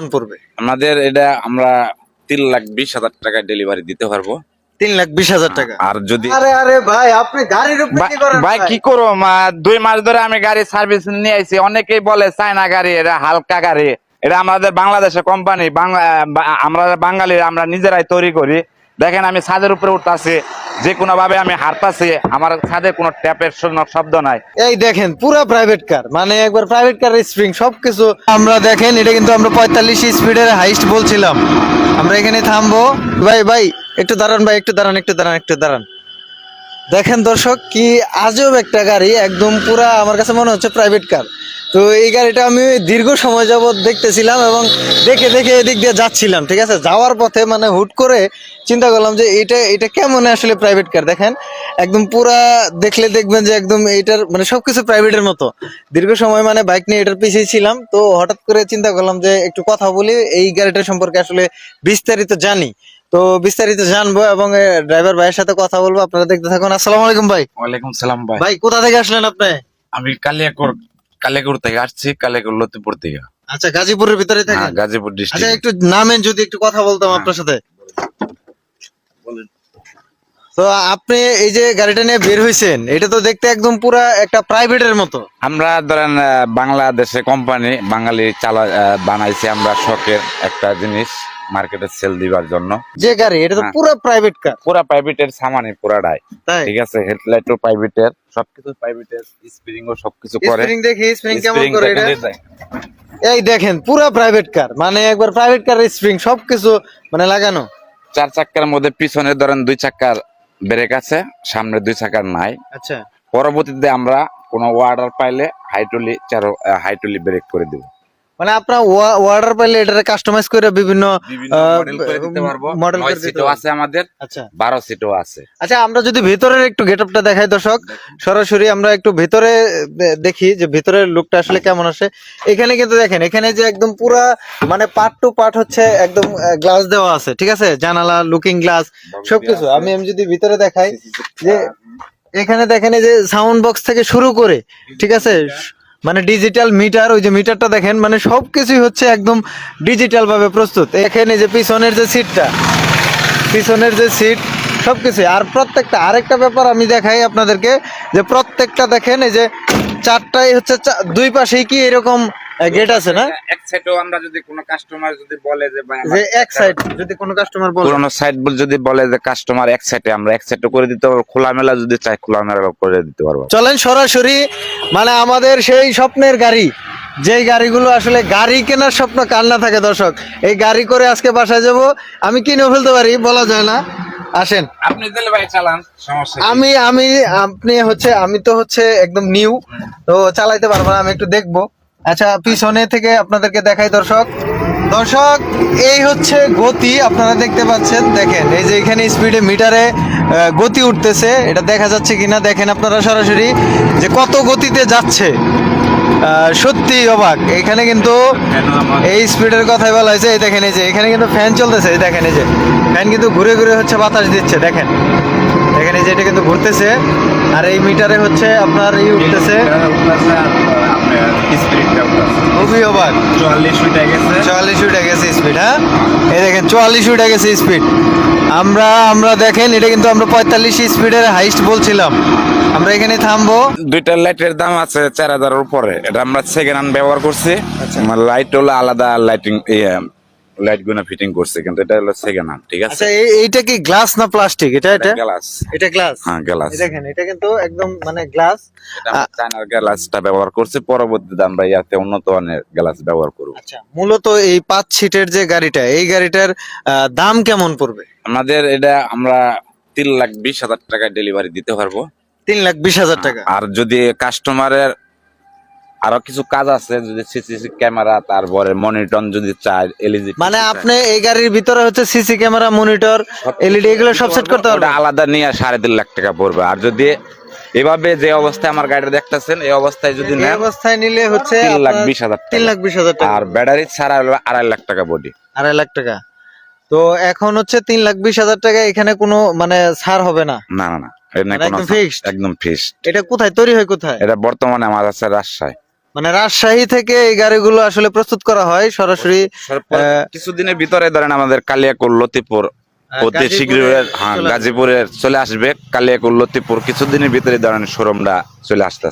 কেমন পড়বে? আমাদের এটা আমরা তিন লাখ বিশ হাজার টাকা ডেলিভারি দিতে পারব। তিন লাখ বিশ হাজার টাকা? আর যদি আরে আরে ভাই আপনি গাড়ির ভাই কি করো দুই মাস ধরে আমি গাড়ি সার্ভিস নিয়ে আইছি। অনেকেই বলে চায়না গাড়ি এটা হালকা গাড়ি। এটা আমাদের বাংলাদেশের কোম্পানি আমরা বাঙালি আমরা নিজেরাই তৈরি করি। দেখেন আমি ছাদের উপরে উঠতাছি। যে কোনো ভাবে আমি হারতাছি, আমার ছাদে কোনো ট্যাপের শব্দ নাই। এই দেখেন, পুরো প্রাইভেট কার মানে একবার প্রাইভেট কার স্প্রিং সবকিছু আমরা দেখেন, এটা কিন্তু আমরা পঁয়তাল্লিশ স্পিডের হাইস্ট বলছিলাম। আমরা এখানে থামবো। ভাই ভাই, একটু দাঁড়ান ভাই, একটু দাঁড়ান একটু দাঁড়ান একটু দাঁড়ান। দেখেন দর্শক, কি আজব একটা গাড়ি, একদম পুরা আমার কাছে মনে হচ্ছে প্রাইভেট কার তো এই গাড়িটা আমি দীর্ঘ সময় যাবত দেখতেছিলাম এবং দেখে দেখে এদিক দিয়ে যাচ্ছিলাম ঠিক আছে? যাওয়ার পথে মানে হুট করে চিন্তা করলাম যে এটা এটা কেমন আসলে প্রাইভেট কার দেখেন একদম পুরা দেখলে দেখবেন যে একদম এইটার মানে সবকিছু প্রাইভেটের মতো। দীর্ঘ সময় মানে বাইক নিয়ে এটার পিছিয়ে ছিলাম তো হঠাৎ করে চিন্তা করলাম যে একটু কথা বলি এই গাড়িটার সম্পর্কে আসলে বিস্তারিত জানি। তো বিস্তারিত জানব এবং ড্রাইভার ভাইয়ের সাথে কথা বলব আপনারা দেখতে থাকুন। আসসালামু আলাইকুম ভাই। ওয়ালাইকুম সালাম ভাই। ভাই কোথা থেকে আসলেন আপনি? আমি কালিয়াকোর কালিয়াকোর থেকে আসছি কালিয়াকোর লতিপুর থেকে। আচ্ছা গাজীপুরের ভিতরে হ্যাঁ, থাকেন? গাজীপুর আচ্ছা ডিস্ট্রিক্ট একটু নামেন যদি একটু কথা বলতাম আপনার সাথে। তো আপনি এই যে গাড়িটা নিয়ে বের হয়েছেন এটা তো দেখতে একদম পুরা একটা প্রাইভেটের মতো। আমরা ধরেন বাংলাদেশে কোম্পানি বাঙালি চালা বানাইছি আমরা শখের একটা জিনিস। মার্কেটে সেল দিবার জন্য। যে গাড়ি এটা তো। পুরো প্রাইভেট কার পুরা প্রাইভেটের সামানি পুরাটাই। ঠিক আছে হেডলাইটও প্রাইভেটের সবকিছু প্রাইভেটের স্প্রিং ও সবকিছু করে। স্প্রিং দেখি স্প্রিং কেমন করে এটা? এই দেখেন পুরো প্রাইভেট কার মানে একবার প্রাইভেট কার স্প্রিং সবকিছু মানে লাগানো। চার চাক্কার মধ্যে পিছনে ধরেন দুই চাক্কার ব্রেক আছে সামনে দুই চাকার নাই। আচ্ছা। পরবর্তীতে আমরা কোনো ওয়ার্ডার পাইলে হাইটলি চার হাইটলি ব্রেক করে দেব। মানে আপনার অর্ডার পাইলে এটা কাস্টমাইজ করে বিভিন্ন মডেল করে দিতে। আছে আমাদের আচ্ছা। বারো সিটও আছে। আচ্ছা আমরা যদি ভিতরের একটু গেটআপটা দেখাই দর্শক। সরাসরি আমরা একটু ভেতরে দেখি যে ভিতরের লুকটা আসলে কেমন আসে। এখানে কিন্তু দেখেন এখানে যে একদম পুরা মানে পার্ট টু পার্ট হচ্ছে একদম গ্লাস দেওয়া আছে ঠিক আছে? জানালা লুকিং গ্লাস সবকিছু। আমি আমি যদি ভিতরে দেখাই যে এখানে দেখেন এই যে সাউন্ড বক্স থেকে শুরু করে ঠিক আছে? মানে ডিজিটাল মিটার ওই যে মিটারটা দেখেন মানে সব কিছুই হচ্ছে একদম ডিজিটাল ভাবে প্রস্তুত। এখানে যে পিছনের যে সিটটা পিছনের যে সিট সব কিছুই আর প্রত্যেকটা, আরেকটা ব্যাপার আমি দেখাই আপনাদেরকে, যে প্রত্যেকটা দেখেন, এই যে চারটাই হচ্ছে দুই পাশেই কি এরকম গেট আছে না? এক সাইডও আমরা যদি কোনো কাস্টমার যদি বলে যে ভাই যে এক সাইড যদি কোনো কাস্টমার বলে। পুরোনো সাইড বল যদি বলে যে কাস্টমার এক সাইডে আমরা এক সাইডে করে দিতে পারব খোলামেলা যদি চাই খোলামেলা করে দিতে পারব। চলেন সরাসরি মানে আমাদের সেই স্বপ্নের গাড়ি। যেই গাড়িগুলো আসলে গাড়ি কেনার স্বপ্ন কার না থাকে দর্শক? এই গাড়ি করে আজকে বাসায় যাব। আমি কিনে ফেলতে পারি বলা যায় না। আসেন। আপনি তাহলে ভাই চালান সমস্যা আমি আমি আপনি হচ্ছে আমি তো হচ্ছে একদম নিউ তো চালাইতে পারব না আমি একটু দেখব। আচ্ছা পিছনে থেকে আপনাদেরকে দেখাই দর্শক। দর্শক এই হচ্ছে গতি আপনারা দেখতে পাচ্ছেন দেখেন এই যে এখানে স্পিডে মিটারে গতি উঠতেছে এটা দেখা যাচ্ছে কিনা দেখেন আপনারা সরাসরি যে কত গতিতে যাচ্ছে। সত্যি অবাক এখানে কিন্তু এই স্পিডের কথাই বলা হয়েছে এই দেখেন এই যে এখানে কিন্তু ফ্যান চলতেছে এই দেখেন এই যে ফ্যান কিন্তু ঘুরে ঘুরে হচ্ছে বাতাস দিচ্ছে দেখেন। দেখেন এই যে এটা কিন্তু ঘুরতেছে আর এই মিটারে হচ্ছে আপনার এই উঠতেছে। খুবই চুয়াল্লিশ উঠে গেছে। চুয়াল্লিশ উঠে গেছে স্পিড হ্যাঁ? এই দেখেন চুয়াল্লিশ উঠে গেছে স্পিড আমরা আমরা দেখেন এটা কিন্তু আমরা পঁয়তাল্লিশ স্পিডের হাইস্ট বলছিলাম। আমরা এখানে থামবো। দুইটা লাইটের দাম আছে চার হাজারের উপরে। এটা আমরা সেকেন্ড হ্যান্ড ব্যবহার করছি। লাইট হলো আলাদা লাইটিং লাইটগুলো ফিটিং করছে কিন্তু এটা হলো সেকেন্ড হ্যান্ড ঠিক আছে? আচ্ছা এইটা কি গ্লাস না প্লাস্টিক এটা এটা গ্লাস এটা গ্লাস হ্যাঁ গ্লাস দেখেন এটা কিন্তু একদম মানে গ্লাস চায়নার গ্লাসটা ব্যবহার করছি পরবর্তীতে আমরা ইয়াতে উন্নত মানের গ্লাস ব্যবহার করব। আচ্ছা মূলত এই পাঁচ সিটের যে গাড়িটা এই গাড়িটার দাম কেমন পড়বে? আমাদের এটা আমরা তিন লাখ বিশ হাজার টাকা ডেলিভারি দিতে পারব। তিন লাখ বিশ হাজার টাকা। আর যদি কাস্টমারের আরও কিছু কাজ আছে যদি সিসি ক্যামেরা তারপরে মনিটর যদি চায় এলইডি মানে আপনি এই গাড়ির ভিতরে হচ্ছে সিসি ক্যামেরা মনিটর এলইডি এগুলো সব সেট করতে পারবেন? আলাদা নিয়ে সাড়ে তিন লাখ টাকা পড়বে। আর যদি এভাবে যে অবস্থায় আমার গাড়িটা দেখতেছেন এই অবস্থায় যদি এই নেন অবস্থায় নিলে হচ্ছে তিন লাখ বিশ হাজার তিন লাখ বিশ হাজার টাকা। আর ব্যাটারি ছাড়া হলো আড়াই লাখ টাকা বডি আড়াই লাখ টাকা। তো এখন হচ্ছে তিন লাখ বিশ হাজার টাকা এখানে কোনো মানে ছাড় হবে না? না না না মানে একদম fixed? একদম ফিক্সড এটা কোথায়? তৈরি হয় কোথায়? এটা বর্তমানে আমার আছে রাজশাহী। মানে রাজশাহী থেকে এই গাড়িগুলো আসলে প্রস্তুত করা হয় সরাসরি কিছুদিনের ভিতরে ধরেন আমাদের কালিয়াকুল লতিপুর অতি শীঘ্রই হ্যাঁ চলে আসবে। গাজীপুরে চলে আসবে কালিয়াকুর লতিপুর কিছুদিনের ভিতরে ধরেন শোরুমটা চলে আসতেছে